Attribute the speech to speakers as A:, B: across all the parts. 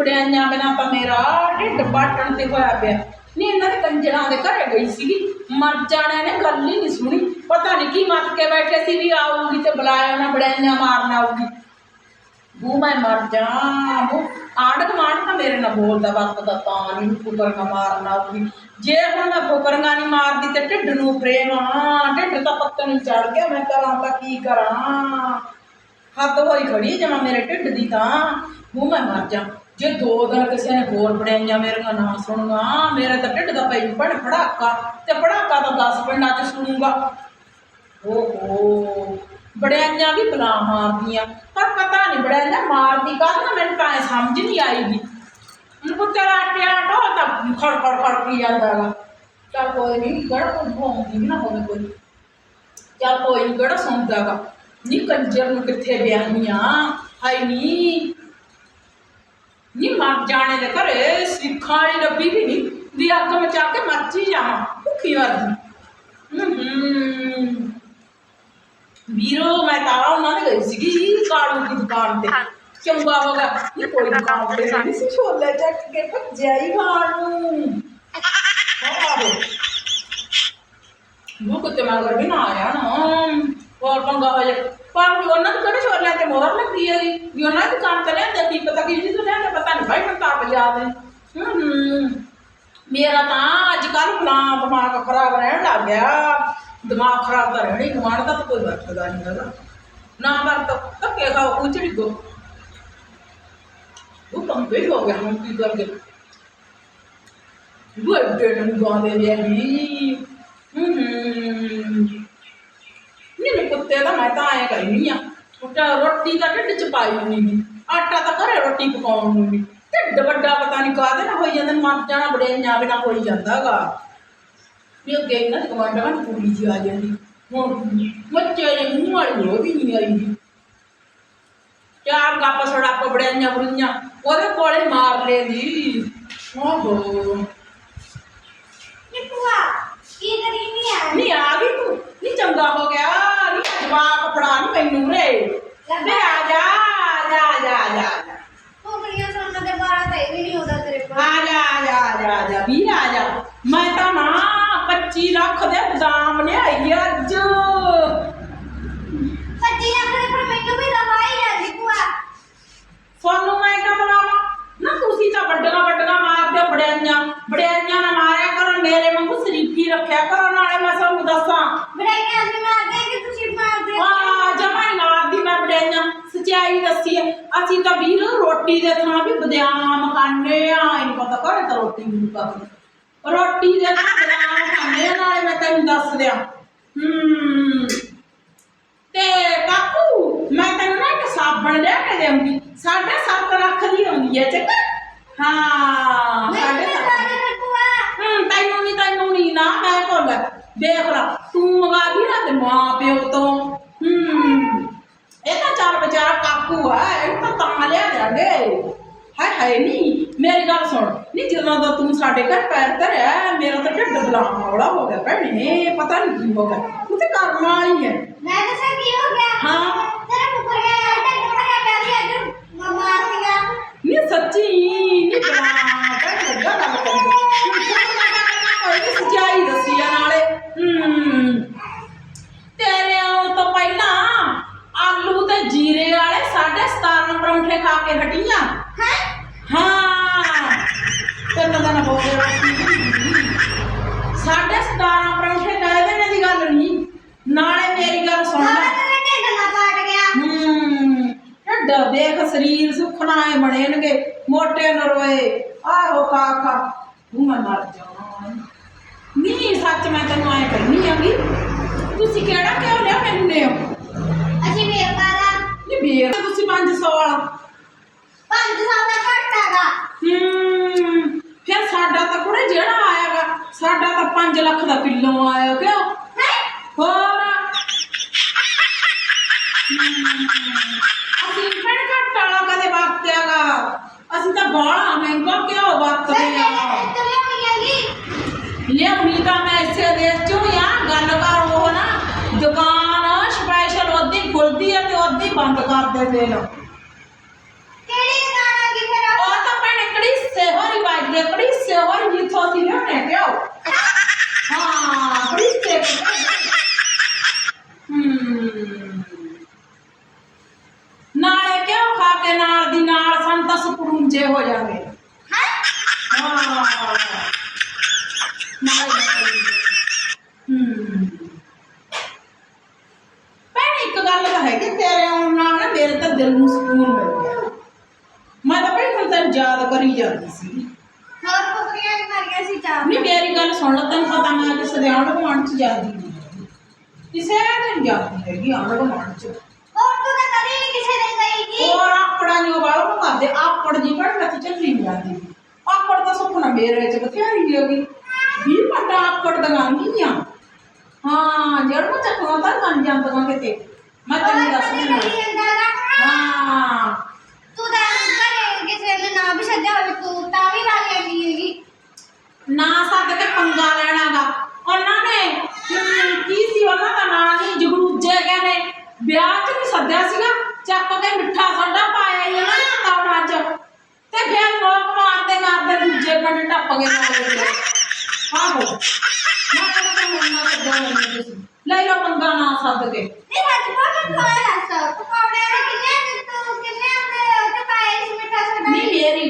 A: ਬੜਿਆਈਆਂ ਬਿਨਾ ਤਾਂ ਮੇਰਾ ਢਿੱਡ ਬਾਟਣ ਤੇ ਹੋਇਆ ਪਿਆ। ਨਹੀਂ ਇਹਨਾਂ ਦੇ ਕੰਜਰਾਂ ਦੇ ਘਰੇ ਗਈ ਸੀਗੀ। ਮਰ ਜਾਣਿਆਂ ਨੇ ਗੱਲ ਹੀ ਨਹੀਂ ਸੁਣੀ। ਪਤਾ ਨਹੀਂ ਕੀ ਮੱਤ ਕੇ ਬੈਠੇ ਸੀ ਵੀ ਆਊਗੀ ਤੇ ਬੁਲਾਇਆ ਨਾ, ਬੜਿਆਈਆਂ ਮਾਰਨ ਆਊਗੀ। ਬੂ, ਮੈਂ ਮਰ ਜਾ ਬੂ। ਆਂਢ ਗੁਆਂਢ ਤਾਂ ਮੇਰੇ ਨਾਲ ਬੋਲਦਾ ਵਰਤਦਾ ਤਾਂ ਨਹੀਂ ਫੁਕਰੀਆਂ ਮਾਰਨ ਆਊਗੀ। ਜੇ ਹੁਣ ਮੈਂ ਫੁਕਰੀਆਂ ਨਹੀਂ ਮਾਰਦੀ ਤੇ ਢਿੱਡ ਨੂੰ ਪ੍ਰੇਮ ਢਿੱਡ ਤਾਂ ਪੱਤਨ ਚੜ ਗਿਆ, ਮੈਂ ਕਰਾਂ ਤਾਂ ਕੀ ਕਰਾਂ। ਹੱਦ ਹੋਈ ਖੜੀ ਜਮਾ ਮੇਰੇ ਢਿੱਡ ਦੀ ਤਾਂ। ਮੂੰਹ ਮੈਂ ਮਰ ਜਾ ਜੇ ਦੋ ਦਿਨ ਕਿਸੇ ਨੇ ਹੋਰ ਬੜਾਈਆਂ ਮੇਰੀਆਂ ਨਾ ਸੁਣੂਗਾ ਮੇਰੇ ਤਾਂ ਢਿੱਡ ਦਾ ਪਈ ਬੜ ਫੜਾਕਾ ਤੇ ਫੜਾਕਾ ਤਾਂ 10 ਪਿੰਡਾਂ 'ਚ ਸੁਣੂਗਾ। ਓਹੋ ਬੜਾਈਆਂ ਵੀ ਬਲਾ ਮਾਰਦੀਆਂ। ਪਰ ਪਤਾ ਨਹੀਂ ਬੜਾਈਆਂ ਮਾਰਦੀ ਕਾਹਦੇ ਮੈਨੂੰ ਤਾਂ ਸਮਝ ਨਹੀਂ ਆਈਗੀ। ਹੁਣ ਪੁੱਤਰ ਆਟਿਆ ਢੋਲ ਤਾਂ ਖੜ ਖੜ ਖੜ ਕੀ ਜਾਂਦਾ ਗਾ। ਚੱਲ ਕੋਈ ਨਹੀਂ ਗੜ ਭੋਂਦੀ ਵੀ ਨਾ ਹੋਵੇ ਕੋਈ। ਚੱਲ ਕੋਈ ਨਹੀਂ ਕਿਹੜਾ ਸੁਣਦਾ ਗਾ। ਨੀ ਕੰਜਰ ਨੂੰ ਕਿੱਥੇ ਵਿਆਹੀਆਂ? ਹਾਈ ਨੀ। नहीं जाने दे कर सिखाई भी नहीं दिया तो मैं वीरो मैं तारा उन्होंने गई सी कालू की दुकान पे। हाँ। चंगा होगा ये कोई दुकान हाँ, पे हाँ। सी के पर जय भी ना आया ना। ਮਗਰ ਵੀ ਨਾ ਆਇਆ ਨਾ ਹੋਰ ਪੰਗਾ ਹੋ ਜਾ ਪਰ ਵੀ ਉਹਨਾਂ ਨੂੰ ਕਿਹੜੇ ਛੋਲਿਆਂ ਤੇ ਮੋਹਰ ਲੱਗੀ ਹੈ ਵੀ ਉਹਨਾਂ ਦੀ ਦੁਕਾਨ ਤੇ ਲਿਆਂਦੇ ਕੀ ਪਤਾ ਕੀ ਜੀ ਤੋਂ ਲਿਆਂਦੇ ਪਤਾ ਨਹੀਂ ਭਾਈ ਮੈਨੂੰ ਤਾਂ ਆਪ ਯਾਦ ਹੈ ਹੂੰ ਹੂੰ ਮੇਰਾ ਤਾਂ ਅੱਜ ਕੱਲ ਫਲਾਂ ਦਿਮਾਗ ਖਰਾਬ ਰਹਿਣ ਲੱਗ ਗਿਆ ਦਿਮਾਗ ਖਰਾਬ ਤਾਂ ਰਹਿਣੀ ਗਵਾਂਢ ਦਾ ਤਾਂ ਕੋਈ ਵਰਤਦਾ ਨਹੀਂ ਹੈਗਾ ਨਾ ਵਰਤ ਧੱਕੇ ਖਾਓ ਕੁਚੜੀ ਕੋ ਉਹ ਪੰਗੇ ਹੋ ਗਿਆ ਹੁਣ ਕੀ ਕਰ ਗਏ ਉਹ ਐਡੇ ਨੂੰ ਗਾਉਂਦੇ ਨੇ ਵੀ ਹੂੰ ਹੂੰ ਨਹੀਂ ਨਹੀਂ ਕੁੱਤੇ ਦਾ ਮੈਂ ਤਾਂ ਐਂ ਕਹਿੰਦੀ ਆ ਉੱਟਾ ਰੋਟੀ ਦਾ ਢਿੱਡ ਚ ਪਾਈ ਨਹੀਂ ਗੀ ਆਟਾ ਤਾਂ ਘਰੇ ਰੋਟੀ ਪਕਾਉਣ ਨੂੰ ਨਹੀਂ ਢਿੱਡ ਵੱਡਾ ਪਤਾ ਨਹੀਂ ਕਾਹਦੇ ਨਾਲ ਹੋਈ ਜਾਂਦਾ ਮਰ ਜਾਣਾ ਬੜੇ ਨਿਆਂ ਬਿਨਾ ਹੋਈ ਜਾਂਦਾਗਾ। ਵੀ ਅੱਗੇ ਇਹਨਾਂ ਦੇ ਕਮਾਂਡਰਾਂ ਦੀ ਕੁੜੀ ਜੀ ਆ ਜਾਂਦੀ ਹੁਣ ਬੱਚੇ ਦੇ ਮੂੰਹ ਵਾਲੀ ਉਹ ਵੀ ਨਹੀਂ ਆਈ ਚਾਰ ਗੱਪ ਸੜਾਪ ਬੜਿਆਈਆਂ ਬੁੜੀਆਂ ਉਹਦੇ ਕੋਲੇ ਮਾਰ ਲੈਂਦੀ। ਓਹੋ
B: ਨੀ ਕੀ ਕਰੀ ਨਹੀਂ ਆ।
A: ਨਹੀਂ ਆ ਗਈ ਤੂੰ ਨਹੀਂ ਚੰਗਾ ਹੋ ਗਿਆ। ਜਵਾਬ ਫੜਾ ਨਹੀਂ ਮੈਨੂੰ ਰੇ ਲੈ ਆ ਜਾ ਆ ਜਾ ਆ ਜਾ ਆ ਜਾ। ਆ ਜਾ।
B: ਭੁਗਲੀਆਂ ਸੁਣਨ ਦੇ ਬਾਅਦ ਤਾਂ ਵੀ ਨਹੀਂ ਹੁੰਦਾ ਤੇਰੇ ਕੋਲ।
A: ਆ ਜਾ ਆ ਜਾ ਆ ਜਾ ਆ ਜਾ ਵੀਰ ਆ ਜਾ। ਮੈਂ ਤਾਂ ਨਾ 25 ਲੱਖ ਦੇ ਬਦਾਮ ਲਿਆਈ ਅੱਜ। ਅਸੀਂ ਤਾਂ ਵੀਰ ਰੋਟੀ ਦੇ ਥਾਂ ਵੀ ਬਦਾਮ ਖਾਂਦੇ ਆ ਇਹਨੂੰ ਪਤਾ ਕਰ ਤਾਂ ਰੋਟੀ ਨਹੀਂ ਪੱਕਦੀ ਰੋਟੀ ਦੇ ਥਾਂ ਬਦਾਮ ਖਾਂਦੇ ਆ ਨਾਲੇ ਮੈਂ ਤੈਨੂੰ ਦੱਸ ਦਿਆਂ ਹੂੰ ਤੇ ਕਾਕੂ ਮੈਂ ਤੈਨੂੰ ਨਾ ਇੱਕ ਸਾਬਣ ਲਿਆ ਕੇ ਦੇਵਾਂਗੀ ਸਾਢੇ ਸੱਤ ਲੱਖ ਦੀ ਆਉਂਦੀ ਹੈ ਚੱਕ ਹਾਂ
B: ਮੈਂ
A: ਸਾਢੇ
B: ਕਿਹਾ
A: ਸੱਤ
B: ਸਾਰੇ ਫਿਰ ਭੂਆ
A: ਹੂੰ ਤੈਨੂੰ ਨਹੀਂ ਤੈਨੂੰ ਨਹੀਂ ਨਾ ਮੈਂ ਕੋਲ ਦੇਖ ਲਾ ਤੂੰ ਮਗਾ ਵੀ ਨਾ ਤੇ ਮਾਂ ਪਿਓ ਤੋਂ ਹੂੰ ਇਹ ਤਾਂ ਚਾਰ ਵਿਚਾਰਾ ਕਾਕੂ ਆ ਇਹ ਤਾਂ ਤਾਂ ਲਿਆ ਜਾਂਦੇ ਹਾਏ ਹਾਏ ਨਹੀਂ ਮੇਰੀ ਗੱਲ ਸੁਣ ਨਹੀਂ ਜਦੋਂ ਦਾ ਤੂੰ ਸਾਡੇ ਘਰ ਪੈਰ ਧਰਿਆ ਮੇਰਾ ਤਾਂ ਢਿੱਡ ਬਲਾ ਹੌਲਾ ਹੋ ਗਿਆ ਭੈਣੇ ਪਤਾ ਨਹੀਂ ਕੀ ਹੋ ਗਿਆ ਤੂੰ ਤੇ ਕਰਮ ਵਾਲੀ ਹੈ
B: ਮੈਂ ਦੱਸਾਂ ਕੀ ਹੋ ਗਿਆ
A: ਹਾਂ।
B: ਤੇਰਾ ਮੁਕਰ ਗਿਆ ਢਿੱਡ ਭਰਿਆ ਪਿਆ ਸੀ ਅੱਜ ਮੈਂ ਮਾਰ ਗਿਆ
A: ਨਹੀਂ ਸੱਚੀ ਨਹੀਂ ਬਲਾ ਭੈਣ ਲੱਗਾ ਗੱਲ ਕਰੀ ਕੇ ਹਟੀਆਂ?
B: ਹੈ?
A: ਹਾਂ। ਤਿੰਨ ਦਿਨ ਹੋ ਗਏ ਸਾਢੇ 17 ਪਰੌਂਠੇ ਗਏ ਨੇ ਦੀ ਗੱਲ ਨਹੀਂ। ਨਾਲੇ ਮੇਰੀ ਗੱਲ ਸੁਣ ਲੈ।
B: ਤੇਰਾ ਢਿੱਡ ਨਾ ਪਾਟ ਗਿਆ।
A: ਹੂੰ। ਢੱਡ ਦੇਖ ਸਰੀਰ ਸੁਖਣਾ ਹੈ ਬਣੇਨਗੇ ਮੋਟੇ ਨਰੋਏ ਆਹੋ ਖਾ ਤੂੰ ਮਰ ਜਾਵਾਂ। ਨਹੀਂ ਸੱਚ ਮੈਂ ਤੈਨੂੰ ਐ ਕਹਿਨੀ ਆਂਗੀ ਤੁਸੀਂ ਕਿਹੜਾ ਕਿਉਂ ਲਿਆ ਮੈਨੂੰ ਨੇ
B: ਅਸੀਂ ਵੇਖ ਪਾਦਾ
A: ਨਹੀਂ ਵੀਰ ਤੁਸੀਂ 500 ਵਾਲਾ।
B: ਪੰਜ ਸਾਲ ਦਾ ਘੱਟ
A: ਹੂੰ, ਫਿਰ ਸਾਡਾ ਤਾਂ ਕੁੜੇ ਜਿਹੜਾ ਆਇਆਗਾ ਸਾਡਾ ਤਾਂ 5 ਲੱਖ ਦਾ ਕਿਲੋ ਆਇਆ ਕਿਉਂ
B: ਹੈ
A: ਹੋਰ ਅਸੀਂ ਕਿਹੜਾ ਘੱਟ ਵਾਲਾ ਕਦੇ ਵਰਤਿਆਗਾ ਅਸੀਂ ਤਾਂ ਬਾਹਲਾ ਮਹਿੰਗਾ ਕਿਉਂ ਵਰਤਦੇ ਆ
B: ਤੇ ਲਿਆਉਣੀ
A: ਲਿਆਉਣੀ ਤਾਂ ਮੈਂ ਇਸੇ ਦੇਸ਼ ਚੋਂ ਆ ਗੱਲ ਕਰ ਉਹ ਨਾ ਦੁਕਾਨ ਸਪੈਸ਼ਲ ਉਹਦੀ ਖੁੱਲਦੀ ਆ ਤੇ ਉਹਦੀ ਬੰਦ ਕਰ ਦਿੰਦੇ ਨੇ
B: ਕਿਹੜੀ ਦੁਕਾਨ ਆ ਗਈ ਫਿਰ
A: ਉਹ ਤਾਂ ਭੈਣੇ ਤੋਂ ਲਿਆਉਣੇ ਕਿਉਂ ਹਾਂ ਫ੍ਰਿਜ ਤੇ ਨਾਲੇ ਕਿਉਂ ਖਾ ਕੇ ਨਾਲ ਦੀ ਨਾਲ ਸੰਤ ਤਾਂ ਸੁਪਰੂੰਜੇ ਹੋ ਜਾਂਦੇ
B: ਹਾਂ
A: ਹਾਂ ਨਾਲੇ ਹਮ ਭੈਣ ਇੱਕ ਗੱਲ ਤਾਂ ਹੈਗੀ ਤੇਰੇ ਆਉਣ ਨਾਲ ਨਾ ਮੇਰੇ ਤਾਂ ਦਿਲ ਨੂੰ ਸਕੂਨ ਮਿਲ ਗਿਆ ਮੈਂ ਤਾਂ ਭੈਣ ਹੁਣ ਤੈਨੂੰ ਯਾਦ ਕਰੀ ਜਾਂਦੀ ਸੀ
B: ਹੋਰ ਕੁਕਰੀਆਂ ਵੀ ਮਰ ਗਿਆ ਸੀ ਚਾਹ
A: ਨਹੀਂ ਮੇਰੀ ਗੱਲ ਸੁਣ ਲੈ ਤੈਨੂੰ ਪਤਾ ਮੈਂ ਕਿਸੇ ਦੇ ਆਂਢ ਗੁਆਂਢ ਚ ਜਾਂਦੀ ਨਹੀਂ ਹੈਗੀ। ਕਿਸੇ ਦੇ ਨਹੀਂ ਜਾਂਦੀ ਹੈਗੀ ਆਂਢ ਗੁਆਂਢ ਚ।
B: ਹੋਰ ਤੂੰ ਤਾਂ ਕਦੇ ਨਹੀਂ ਕਿਸੇ ਦੇ ਗਈ ਜੀ
A: ਹੋਰ ਆਕੜਾਂ ਨੂੰ ਵਾਲ ਨੂੰ ਕਰਦੇ ਆਕੜ ਜੀ ਬੜ ਲੱਤ ਚੱਲੀ ਜਾਂਦੀ। ਆਕੜ ਤਾਂ ਸੁਪਨਾ ਮੇਰੇ ਚ ਬਥੇਰੀ ਹੋਗੀ। ਵੀ ਪਟਾ ਆਕੜ ਦਗਾਂਗੀ ਆ ਹਾਂ ਜੜ ਨੂੰ ਚੱਕਵਾ ਤਾਂ ਬਣ ਜਾਂਦੀਆਂ ਕਿਤੇ। ਮੈਂ ਤੈਨੂੰ ਦੱਸ
B: ਕਦੇ
A: ਦਿੰਦਾ
B: ਕਰੀ ਜਾਂਦਾ ਗਾ।
A: ਹਾਂ।
B: ਤੂੰ ਤਾਂ ਘਰੇ ਕਿਸੇ ਨੇ ਨਾ ਵੀ ਸੱਜਿਆ ਹੋਵੇ ਤੂੰ ਤਾਂ ਵੀ ਲਾ ਲੈਂਦੀ ਹੈਗੀ।
A: ਨਾ ਸੱਦ ਕੇ ਪੰਗਾ ਲੈਣਾਗਾ ਉਹਨਾਂ ਨੇ ਹਮ, ਕੀ ਸੀ ਉਹਨਾਂ ਦਾ ਨਾਂ ਨਹੀਂ ਜਗਰੂਜੇ ਗਏ ਨੇ ਵਿਆਹ 'ਚ ਵੀ ਸੱਦਿਆ ਸੀਗਾ ਚੱਕ ਕੇ ਮਿੱਠਾ ਸੋਡਾ ਪਾਇਆ ਹੀ ਉਹਨਾਂ ਨੇ ਕੌੜਾ 'ਚ ਤੇ ਫਿਰ ਲੋਕ ਮਾਰਦੇ ਮਾਰਦੇ ਦੂਜੇ ਪਿੰਡ ਟੱਪ ਗਏ ਨਾਲੇ ਦੇ ਆਹੋ ਮੈਂ ਕਹਿੰਦਾ ਕਿ ਮੰਨਾ ਸੱਦਿਆ ਹੋਇਆ ਨਹੀਂ ਤੁਸੀਂ ਲੈ ਲਓ ਪੰਗਾ ਨਾ ਸੱਦ ਕੇ
B: ਨਹੀਂ ਸੱਚ ਬਹੁਤ ਖੋਇਆ ਦੱਸ
A: ਮੇਰੀ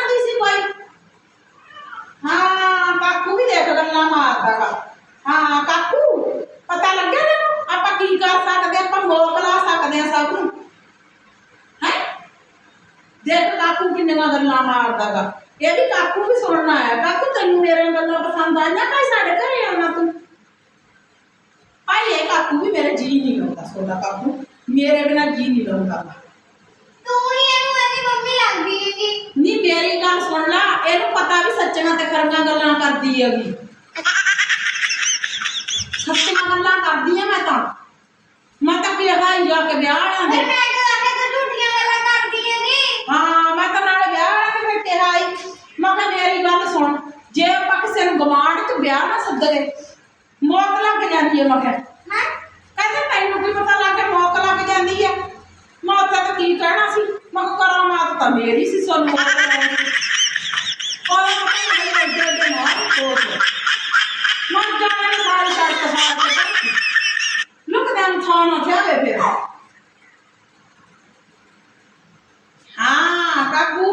A: ਜੀ ਨਹੀਂ ਲਾਉਂਦਾ ਸੋਦਾ ਕਾਕੂ ਮੇਰੇ ਬਿਨਾ ਜੀ ਨਹੀਂ ਲਾਉਂਦਾ
B: ਤੂੰ ਹੀ ਇਹਨੂੰ ਇਹਦੀ ਮੰਮੀ ਲੱਗਦੀ ਹੈਗੀ
A: ਨਹੀਂ ਮੇਰੀ ਗੱਲ ਸੁਣ ਲੈ ਇਹਨੂੰ ਪਤਾ ਵੀ ਸੱਚੀਆਂ ਤੇ ਖਰੀਆਂ ਗੱਲਾਂ ਕਰਦੀ ਹੈਗੀ ਸੱਚੀਆਂ ਗੱਲਾਂ ਕਰਦੀ ਆ ਮੈਂ ਤਾਂ ਮੈਂ ਤਾਂ ਕਿਹਾ ਹੀ ਜਾ ਕੇ ਵਿਆਹ ਵਾਲਿਆਂ
B: ਤੇ
A: ਦੇ
B: ਮੈਂ ਤਾਂ ਆਖਿਆ ਤੂੰ ਝੂਠੀਆਂ ਗੱਲਾਂ ਕਰਦੀ ਹੈਗੀ
A: ਹਾਂ ਮੈਂ ਤਾਂ ਨਾਲੇ ਵਿਆਹ ਵਾਲਿਆਂ ਦੇ ਫਿਰ ਕਿਹਾ ਹੀ ਮੈਂ ਕਿਹਾ ਮੇਰੀ ਗੱਲ ਸੁਣ ਜੇ ਆਪਾਂ ਕਿਸੇ ਨੂੰ ਗਵਾਂਢ ਚ ਵਿਆਹ ਨਾ ਸੱਦਗੇ ਮੌਤ ਲੱਗ ਜਾਂਦੀ ਹੈ ਮੈਂ ਕਿਹਾ
B: ਹਾਂ
A: ਕਹਿੰਦੇ ਤੈਨੂੰ ਕੀ ਪਤਾ ਲੱਗ ਗਿਆ ਮੌਕ ਲੱਗ ਜਾਂਦੀ ਹੈ ਮੈਂ ਉੱਥੇ ਤਾਂ ਕੀ ਕਹਿਣਾ ਸੀ ਮੈਂ ਕਿਹਾ ਕਰਾਮਾਤ ਤਾਂ ਮੇਰੀ ਸੀ ਸੋਨੂੰ ਮੌਤ ਲਾਉਣ ਦੀ। ਔਰ ਮੈਂ ਕਿਹਾ ਨਹੀਂ, ਅੱਗੇ ਅੱਗੇ ਨਾ ਸੋਚ। ਮੈਂ ਜਾਣਾ ਨੀ ਸਾਰੀ ਸੜਕ ਸਾਰ ਕੇ ਲੁਕਦਿਆਂ ਨੂੰ ਥਾਂ ਨਾ ਜਾਵੇ ਫਿਰ ਹਾਂ ਕਾਕੂ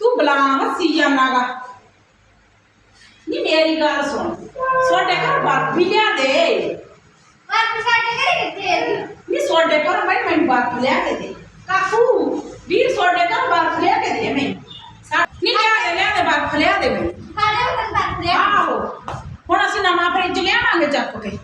A: ਤੂੰ ਬਲਾ ਹੱਸੀ ਜਾਣਾਗਾ ਨੀ ਮੇਰੀ ਗੱਲ ਸੁਣ
B: ਤੁਹਾਡੇ ਘਰ ਬਰਫੀ ਲਿਆ ਦੇ ਤੇ ਸਾਡੇ ਘਰੇ ਕਿੱਥੇ ਹੈ
A: ਜੀ? ਨਹੀਂ ਸੋਡੇ ਘਰ ਮੈਂ ਮੈਨੂੰ ਬਾਹਰ ਲਿਆ ਕੇ ਦੇ। ਕਾਕੂ ਵੀਰ ਸੋਡੇ ਘਰ ਬਾਹਰ ਲਿਆ ਕੇ ਦੇ ਮੈਂ ਨਹੀਂ ਲਿਆ ਲਿਆ ਦੇ ਬਾਹਰ ਲਿਆ ਦੇ ਮੈਂ
B: ਸਾਡੇ ਘਰ ਬਾਹਰ ਲਿਆ
A: ਆਹੋ। ਹੁਣ ਅਸੀਂ ਨਵਾਂ ਫਰਿੱਜ ਲਿਆਵਾਂਗੇ ਚੱਕ ਕੇ।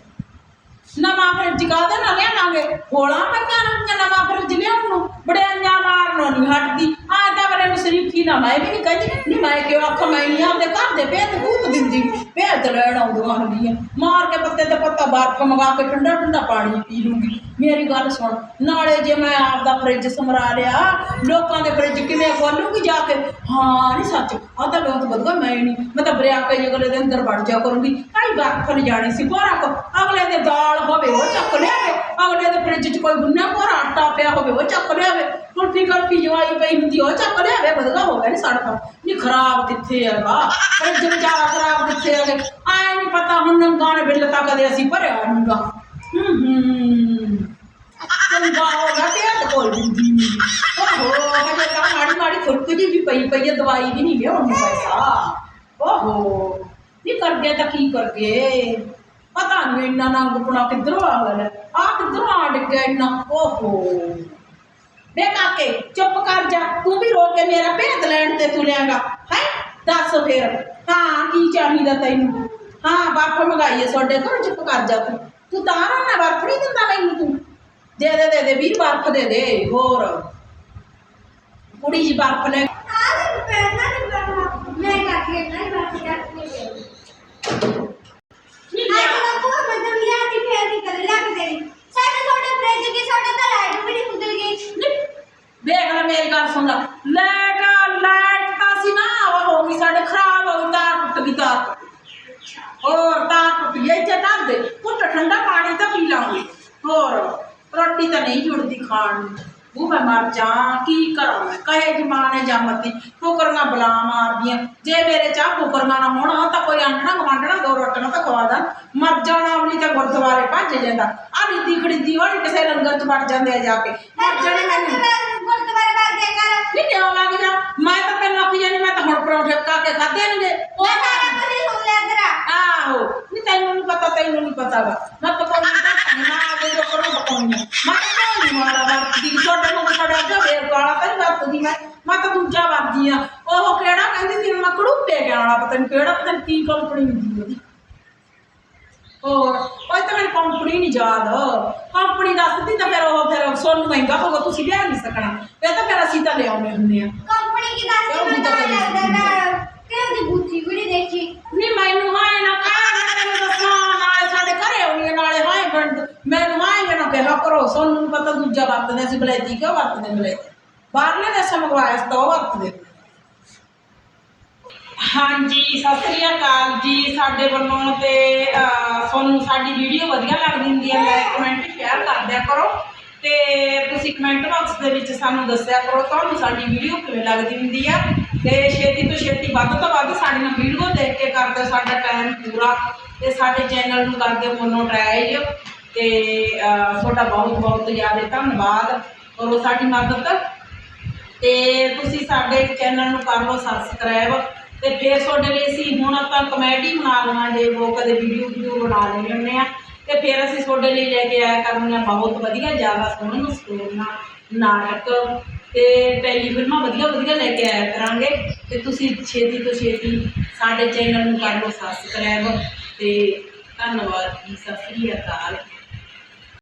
A: ਨਵਾਂ ਫਰਿੱਜ ਕਾਹਦੇ ਨਾਲ ਲਿਆਵਾਂਗੇ? ਹੋਲਾ ਪਈਆਂ ਨਵਾਂ ਫਰਿੱਜ ਲਿਆਉਣ ਨੂੰ। ਬੜੇ ਅੰਜਾ ਮਾਰਨੋਂ ਨਹੀਂ ਹਟਦੀ। ਆ ਤਾਂ ॾाढो शरीफ़ थींदा माए नहीं कहती नी माए कयो अख माई आहे ते घर ते पेत कूत ॾींदी पेत लहणो हूंदो आहे मार के पत्ते ते पत्ता ॿार खमगा के ठंडा ठंडा पानी पी लूँगी मेरी गल सुन नाले जे मैं आपका फ्रिज समरा लिया लोगों के फ्रिज किमें खोलूँगी जाके हाँ नहीं सच आता लोग तो बदगा मैं नहीं मैं तो बरिया के जे गले अंदर बढ़ जा करूँगी कई बार नहीं जानी सी बोरा अगले दे दाल हो चक लिया अगले दे फ्रिज च कोई गुन्ना बोरा आटा पिया हो चक लिया आवे कुल्फी कल्फी जवाई पई हूँ चक लिया ਲਿਆਵੇ ਵਧੀਆ ਹੋ ਗਿਆ ਨਹੀਂ ਸੜਕ ਨਹੀਂ ਖਰਾਬ ਕਿੱਥੇ ਹੈਗਾ ਫਰਿੱਜ ਵਿਚਾਰਾ ਖਰਾਬ ਕਿੱਥੇ ਹੈਗੇ ਆਏ ਨਹੀਂ ਪਤਾ ਹੁਣ ਨੰਗਾ ਨੇ ਬਿੱਲ ਤਾਂ ਕਦੇ ਅਸੀਂ ਭਰਿਆ ਨਹੀਂਗਾ ਹੂੰ ਹੂੰ ਚੰਗਾ ਹੋ ਗਿਆ ਤੇ ਅੱਜ ਕੋਈ ਦਿੰਦੀ ਨਹੀਂ ਓਹੋ ਹਜੇ ਤਾਂ ਮਾੜੀ ਮਾੜੀ ਖੁਰਕ ਜੀ ਵੀ ਪਈ ਪਈ ਹੈ ਦਵਾਈ ਵੀ ਨਹੀਂ ਲਿਆਉਣੀ ਪੈਸਾ ਓਹੋ ਨਹੀਂ ਕਰਦੇ ਤਾਂ ਕੀ ਕਰਦੇ ਪਤਾ ਨਹੀਂ ਇੰਨਾ ਨੰਗ ਪੁਣਾ ਕਿੱਧਰੋਂ ਆ ਗਿਆ ਆ ਕਿੱਧਰੋਂ ਆ ਡਿੱਗਿਆ ਇੰਨਾ ਓਹੋ ਵੇ ਕਾਕੇ ਚੁੱਪ ਕਰ ਜਾ ਤੂੰ ਵੀ ਰੋ ਕੇ ਮੇਰਾ ਭੇਦ ਲੈਣ ਤੇ ਤੁਰਿਆਗਾ ਹੈ ਦੱਸ ਫਿਰ ਹਾਂ ਕੀ ਚਾਹੀਦਾ ਤੈਨੂੰ ਹਾਂ ਬਰਫ ਮੰਗਾਈਏ ਤੁਹਾਡੇ ਘਰ ਚੁੱਪ ਕਰ ਜਾ ਤੂੰ ਤੂੰ ਤਾਂ ਨਾ ਬਰਫ ਨਹੀਂ ਦਿੰਦਾ ਮੈਨੂੰ ਤੂੰ ਦੇ ਦੇ ਦੇ ਦੇ ਵੀਰ ਬਰਫ ਦੇ ਦੇ ਹੋਰ ਕੁੜੀ ਜੀ ਬਰਫ ਲੈ
B: ਆ ਦੇ ਪੈਣਾ ਨਹੀਂ ਕਰਨਾ ਮੈਂ ਕੱਟ ਲੈਣਾ ਹੀ ਬਸ ਕੱਟ ਨਹੀਂ मैं मर जा की करा मैं कहे जमाने जामती फुकरियाँ बुला मार दियाँ
A: जे मेरे चा फुकरियाँ ना होना तो कोई आंडना गवांडना दो रोटना तो खवा दा मर जाना अमली तो गुरुद्वारे भज जाता अभी दिखड़ी दी होनी किसी लंगर च बढ़ जाते जाके मर जाने क्यों लग जा मैं तो आखी जानी मैं तो आहो तेन पता तेन नहीं पता वा मैं ਜੋ
B: ਕਰੋ
A: ਪਕਾਉਣੀ ਆ। ਮੈਂ ਕਿਉਂ ਨਹੀਂ ਮਾਰਾ ਵਰਤਦੀ ਤੁਹਾਡੇ ਨੂੰ ਸਾਡਾ ਅੱਗੇ ਵੇਰ ਕਾਲਾ ਤਾਂ ਨਹੀਂ ਵਰਤਦੀ। ਮੈਂ ਮੈਂ ਤਾਂ ਦੂਜਾ ਵਰਤਦੀ ਆ। ਉਹ ਕਿਹੜਾ ਕਹਿੰਦੀ ਸੀ ਮੈਂ ਕੜੂਪੇ ਗਿਆ ਵਾਲਾ ਪਤਾ ਨਹੀਂ ਕਿਹੜਾ ਪਤਾ ਨਹੀਂ ਕੀ ਕੰਪਨੀ ਹੁੰਦੀ ਉਹਦੀ। ਹੋਰ ਉਹ ਤਾਂ ਮੈਨੂੰ ਕੰਪਨੀ ਨਹੀਂ ਯਾਦ। ਕੰਪਨੀ ਦੱਸਦੀ ਤਾਂ ਫਿਰ ਉਹ ਫਿਰ ਸੋਨੂੰ ਮਹਿੰਗਾ ਹੋਗਾ ਤੁਸੀਂ ਲਿਆ ਨਹੀਂ ਸਕਣਾ। ਇਹ ਤਾਂ ਫਿਰ ਅਸੀਂ ਤਾਂ ਲਿਆਉਣੇ ਹੁੰਦੇ ਆ।
B: ਕੰਪਨੀ ਕੀ ਦੱਸ
A: ਕਿਉਂ
B: ਮੈਂ
A: ਨਹੀਂ
B: ਤਾਂ
A: ਪਤਾ
B: ਲੱਗਦਾ ਨਾ ਕਿਉਂ ਦੀ ਬੁੱਚੀ ਵੀ ਨਹੀਂ ਦੇਖੀ
A: ਨਹੀਂ ਮੈਨੂੰ ਹਾਏ ਨਾ ਕਹਿ ਮੈਂ ਤੈਨੂੰ ਦੱਸਾਂ ਨਾਲੇ ਸਾਡੇ ਘਰੇ ਆਉਣੀ ਆ, ਨਾਲੇ ਹਾਏ ਬੰਦ ਮੈਨੂੰ ਹਾਏ ਨਾ ਕਿਹਾ ਕਰੋ ਸੋਨੂੰ ਨੂੰ ਪਤਾ ਦੂਜਾ ਵਰਤਦੇ ਸੀ ਬਲੈਤੀ ਕਿਉਂ ਵਰਤਦੇ ਬਲੈਤੀ ਬਾਹਰਲੇ ਦੇਸ਼ਾਂ ਮੰਗਵਾਇਆ ਸੀ ਤਾਂ ਉਹ ਵਰਤਦੇ। ਹਾਂਜੀ, ਸਤਿ ਸ੍ਰੀ ਅਕਾਲ ਜੀ, ਸਾਡੇ ਵੱਲੋਂ ਤੇ ਤੁਹਾਨੂੰ ਸਾਡੀ ਵੀਡੀਓ ਵਧੀਆ ਲੱਗਦੀ ਹੁੰਦੀ ਹੈ ਲਾਈਕ ਕਮੈਂਟ ਸ਼ੇਅਰ ਕਰ ਦਿਆ ਕਰੋ। ਤੇ ਤੁਸੀਂ ਕਮੈਂਟ ਬਾਕਸ ਦੇ ਵਿੱਚ ਸਾਨੂੰ ਦੱਸਿਆ ਕਰੋ, ਤੁਹਾਨੂੰ ਸਾਡੀ ਵੀਡੀਓ ਕਿਵੇਂ ਲੱਗਦੀ ਹੁੰਦੀ ਆ। ਤੇ ਛੇਤੀ ਤੋਂ ਛੇਤੀ ਵੱਧ ਤੋਂ ਵੱਧ ਸਾਡੀਆਂ ਵੀਡੀਓ ਦੇਖ ਕੇ ਕਰਦੇ ਸਾਡਾ ਟਾਈਮ ਪੂਰਾ। ਤੇ ਸਾਡੇ ਚੈਨਲ ਨੂੰ ਕਰਦੇ ਮੋਨੋਟਾਈਜ਼। ਤੇ ਤੁਹਾਡਾ ਬਹੁਤ ਬਹੁਤ ਜ਼ਿਆਦਾ ਧੰਨਵਾਦ। ਕਰੋ ਸਾਡੀ ਮਦਦ। ਤੇ ਤੁਸੀਂ ਸਾਡੇ ਚੈਨਲ ਨੂੰ ਕਰ ਲਓ ਸਬਸਕ੍ਰਾਈਬ ਤੇ ਫਿਰ ਤੁਹਾਡੇ ਲਈ ਅਸੀਂ ਹੁਣ ਆਪਾਂ ਕਮੇਡੀ ਬਣਾ ਲਵਾਂਗੇ, ਉਹ ਕਦੇ ਵੀਡੀਓ ਵੀਡੀਓ ਬਣਾ ਲੈਂਦੇ ਹੁੰਦੇ ਆ। ਤੇ ਫਿਰ ਅਸੀਂ ਤੁਹਾਡੇ ਲਈ ਲੈ ਕੇ ਆਇਆ ਕਰਨੀਆਂ ਬਹੁਤ ਵਧੀਆ, ਜ਼ਿਆਦਾ ਸੋਹਣੀਆਂ ਸਟੋਰੀਆਂ, ਨਾਟਕ। ਤੇ ਟੈਲੀ ਫਿਲਮਾਂ ਵਧੀਆ ਵਧੀਆ ਲੈ ਕੇ ਆਇਆ ਕਰਾਂਗੇ। ਤੇ ਤੁਸੀਂ ਛੇਤੀ ਤੋਂ ਛੇਤੀ ਸਾਡੇ ਚੈਨਲ ਨੂੰ ਕਰ ਲਓ ਸਬਸਕ੍ਰਾਈਬ ਤੇ ਧੰਨਵਾਦ ਜੀ, ਸਤਿ ਸ੍ਰੀ ਅਕਾਲ।